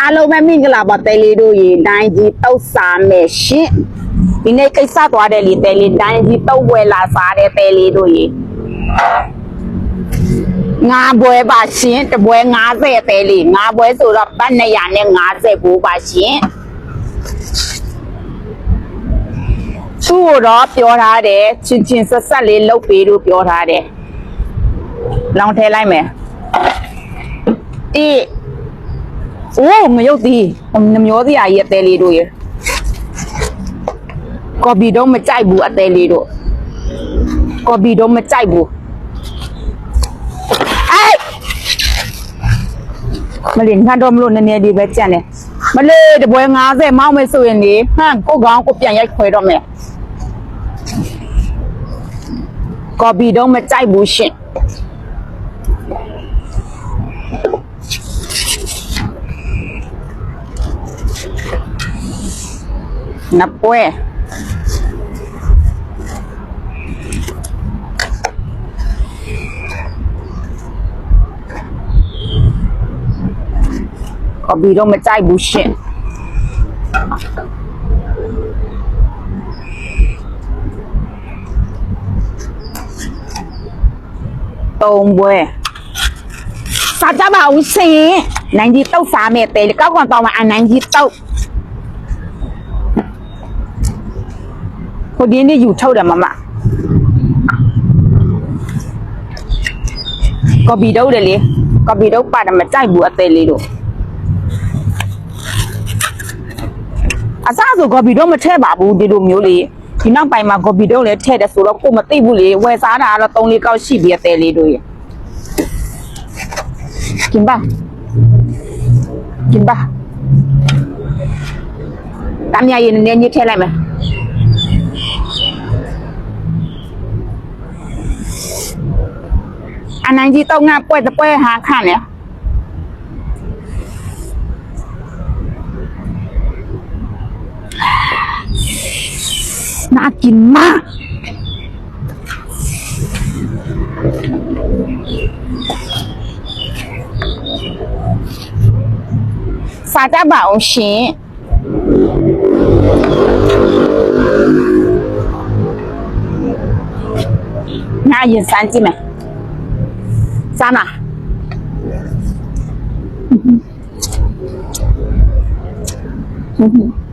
အားလုံးပဲမင်္ဂလာပါတဲလေးတို့ရေတိုင်းကြီးတောက်စားမယ်ရှင်ဒီနေ့ကိစ္စသွားတယ်လေတဲလေးတိုင်းကြီးတောက်ပွဲလာစားတဲ့တဲလေးတို့ရေငါပွဲပါရှင်တပွဲ90တဲလေးငါပွဲဆိုတော့ပတ်250ဘူးပါရှင်သူ့တော့ပြောထားတယ်ချင်းချင်းဆက်ဆက်လေးလှုပ်ပေးလို့ပြောထားတယ်လောင်ထဲလိုက်မယ် အေး။အိုးငရုတ်သီးနှမျောစရာကြီးအသေးလေးတို့ရေ။ကော်ပီတော့မကြိုက်ဘူးအသေးလေးတို့။ကော်ပီတော့မကြိုက်ဘူး။အိုက်မလေးငါတော့မလို့နည်းနည်းလေးပဲကြံ့တယ်။မလေးတပွဲ90မောင်းမယ်ဆိုရင်လေဟမ်ကိုကောင်ကိုပြန်ရိုက်ခွဲတော့မယ်။ကော်ပီတော့မကြိုက်ဘူးရှင်။ နှစ်ပွဲကော်ပီတော့မကြိုက်ဘူးရှင်သုံးပွဲစားကြပါဦးရှင်နိုင်ကြီးတောက်စားမယ်တဲ ကောက်ကောင်တောင်းမှာအနိုင်ကြီးတောက် ကိုဒီနေ့ယူထုတ်တယ်မမကော်ပီတော့တယ်လေကော်ပီတော့ပါတယ်မကြိုက်ဘူးအသေးလေးတို့အစားဆိုကော်ပီတော့မထည့်ပါဘူးဒီလိုမျိုးလေးဒီနောက်ပိုင်းမှာကော်ပီတော့လည်းထည့်တယ်ဆိုတော့ကိုမသိဘူးလေဝယ်စားတာကတော့3လေးကောက်ရှိပြီအသေးလေးတို့ရေกินป่ะกินป่ะตามยาเย็นเนี่ยนี่เทอะไรไห อันนั้นที่ต้องงาป่วยจะป่วยหาขันเนี่ยน่ากินมากฝาจ้าบ่าชิ้น่ายินซันจิไหม စားလားတ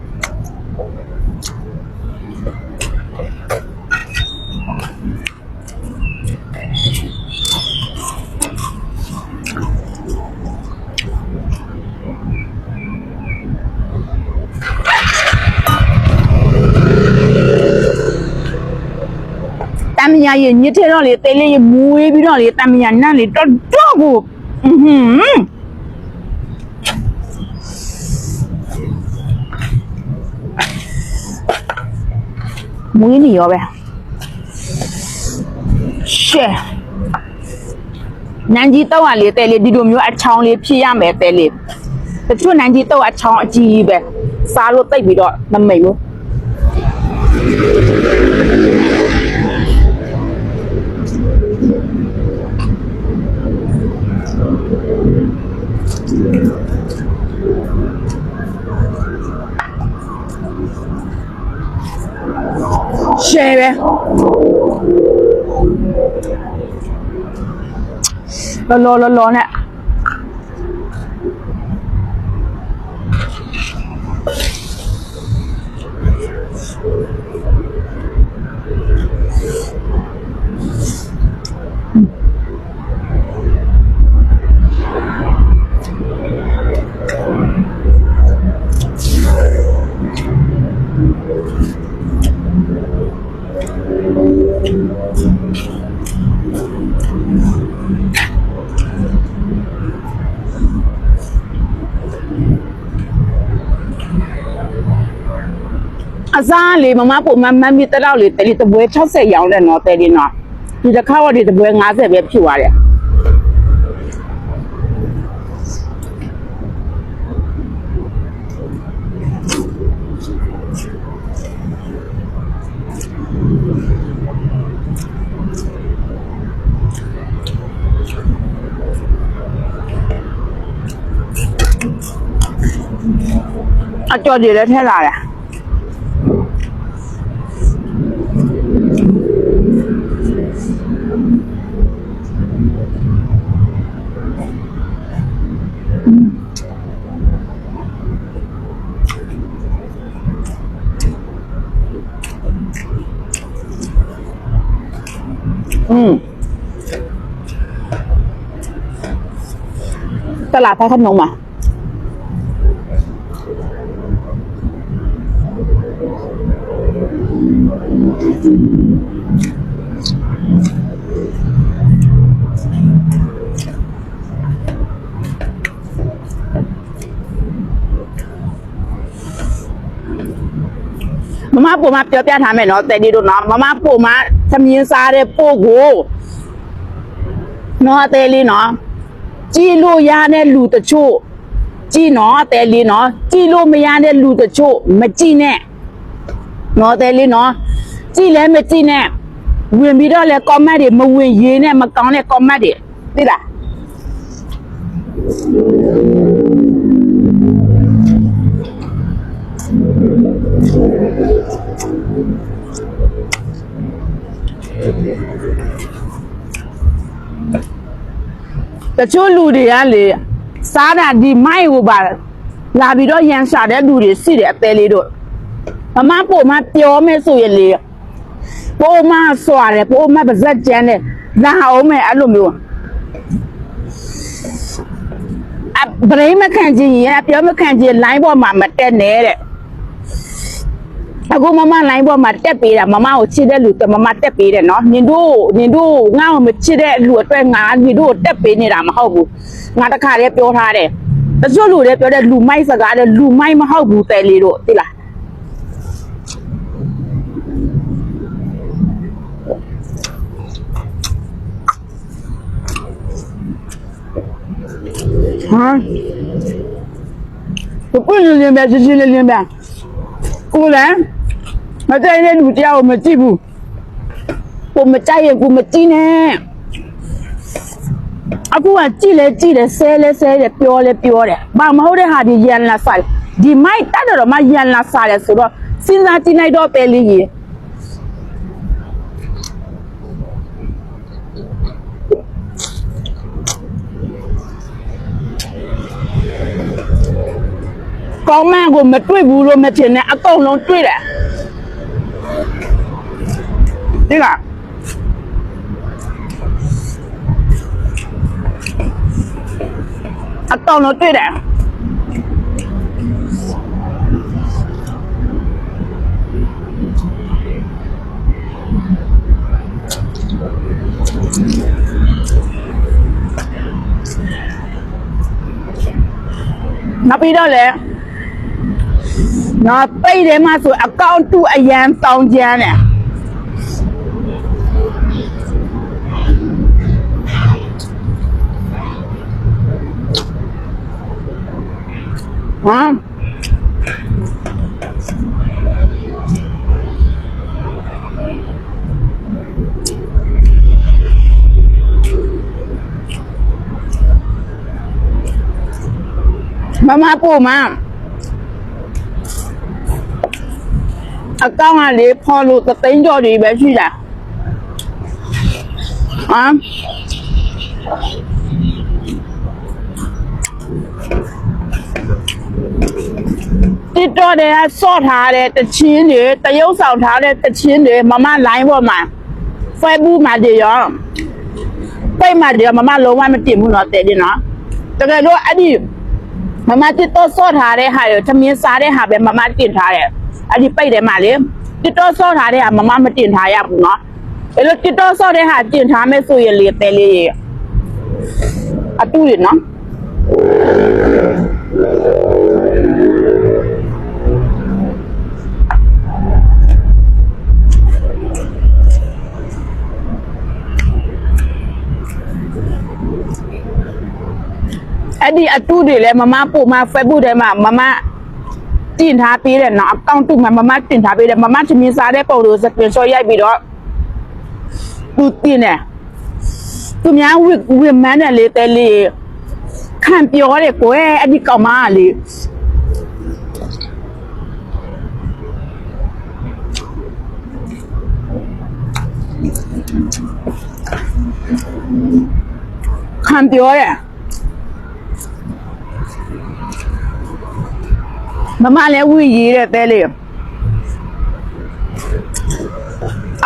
မညာရဲ့ညစ်ထဲတော့လေတဲလေးမွေးပြီးတော့လေတမညာနတ်လေတော်တော်ကိုอือหือမွေးနေရောပဲရှယ်နန်ကြီးတော့လေတဲလေးဒီလိုမျိုးအချောင်းလေးဖြစ်ရမယ်တဲလေးတချို့နန်ကြီးတော့အချောင်းအကြီးကြီးပဲစားလို့တိတ်ပြီးတော့မမိတ်ဘူး ရှယ်ပဲလောလောလောလောနဲ့အ စားလေမမပုံမမမီတလောက်လေတယ်လီတပွဲ60ရောင်းတယ်နော်တယ်လီနော်ဒီတစ်ခါတော့ဒီတပွဲ90ပဲဖြစ်သွားတယ်အကြော်ကြီးလည်းထည့်လာတယ် อืมตลาดพระโขนงมา မမပို့မပြောပြထားမယ်နော်တဲ့ဒီတို့နော်မမပို့မ သမင်းစားတဲ့ပို့ကိုနော်အသေးလေးနော်ကြည်လို့ရတဲ့လူတချို့ကြည်နော်အသေးလေးနော်ကြည်လို့မရတဲ့လူတချို့မကြည်နဲ့နော်အသေးလေးနော်ကြည်လည်းမကြည်နဲ့ဝင်ပြီးတော့လေ comment တွေမဝင်ရေးနဲ့မကောင်းတဲ့ comment တွေသိလား တချို့လူတွေကလေစားတာဒီမိုက်ကိုပါလာပြီးတော့ရန်ရှာတဲ့လူတွေရှိတယ်အသေးလေးတို့မမပို့မပြောမယ်ဆိုရင်လေပို့မစွာတယ်ပို့မပါဇက်ကျန်တယ်လာအောင်မယ်အဲ့လိုမျိုးအဘရိမခံကြည့်ရင်ပြောမခံကြည့် line ပေါ်မှာမတက်နဲ့တဲ့ အခုမမ line ပေါ်မှာတက်ပေးတာမမကိုချစ်တဲ့လူကမမတက်ပေးတယ်နော်နင်တို့နင်တို့ငါ့ကိုမချစ်တဲ့လူအတွက်ငါနင်တို့ကိုတက်ပေးနေတာမဟုတ်ဘူးငါတခါတည်းပြောထားတယ်တချို့လူတွေပြောတဲ့လူမိုက်စကားတဲ့လူမိုက်မဟုတ်ဘူးတဲ့လေတို့သိလားဟာကိုယ်လင်းပဲချင်းချင်းလင်းပဲကိုလည်း မကြိုက်တဲ့လူတရားကိုမကြည့်ဘူးကိုမကြိုက်ရင်ကိုမကြည့်နဲ့အခုကကြည့်လဲကြည့်တယ်ဆဲလဲဆဲတယ်ပြောလဲပြောတယ်ဘာမဟုတ်တဲ့ဟာဒီရန်လာစားဒီမိုက်တတ်တော့မှရန်လာစားတယ်ဆိုတော့စဉ်းစားကြည့်လိုက်တော့ပဲလေးကြီးကောင်းမန်းကိုမတွေ့ဘူးလို့မထင်နဲ့အကုန်လုံးတွေ့တယ် ဒီကအကောင်လုံးတွေ့တယ်နောက်ပြီးတော့လေနော်ပိတ်တယ်မှဆိုအကောင့်တူအရန်တောင်းကျမ်းတယ် ဟမ်မမပို့မအကောင့်ကလေဖော်လို့သသိန်းကျော်တွေပဲရှိတာဟမ် တစ်တော့တဲ့ဆော့ထားတဲ့တချင်းတွေတရုပ်ဆောင်ထားတဲ့တချင်းတွေမမလိုင်းပေါ်မှာ Facebook မှာတည်းရောပိတ်မှာတည်းရောမမလုံးဝမတင်ဘူးတော့တဲ့ဒီနော်တကယ်တော့အဲ့ဒီမမတစ်တော့ဆော့ထားတဲ့ဟာရောသမင်းစားတဲ့ဟာပဲမမတင်ထားတယ်အဲ့ဒီပိတ်တယ်မှာလေတစ်တော့ဆော့ထားတဲ့ဟာမမမတင်ထားရဘူးနော်အဲ့လိုတစ်တော့ဆော့တဲ့ဟာတင်ထားမယ်ဆိုရင်လေတဲလေးရေအတူရနော် အဲ့ဒီအတုတွေလည်းမမပို့မ Facebook ထဲမှာမမတင်ထားပေးတယ်နော်အကောင့်တူမှာမမတင်ထားပေးတယ်မမချင်မြစားတဲ့ပုံတွေကို screenshot ရိုက်ပြီးတော့သူတင်တယ်သူများဝစ်ဝစ်မန်းတယ်လေတဲလေးခံပြောတယ်ကွယ်အဲ့ဒီကောင်မကလေခံပြောတယ် မမလည်းဝီရေးတဲ့တဲလေး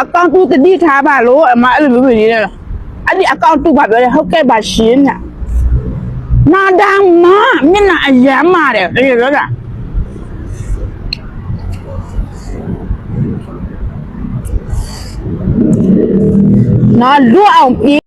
အကောင့်တူတတိထားပါလို့အမအဲ့လိုမျိုးဝီရေးတယ်အဲ့ဒီအကောင့်တူပါပြောတယ်ဟုတ်ကဲ့ပါရှင်ညနာဒမ်းမမျက်နှာအယမ်းမာတယ်အေးပြောတာနော်လွတ်အောင်ပြေး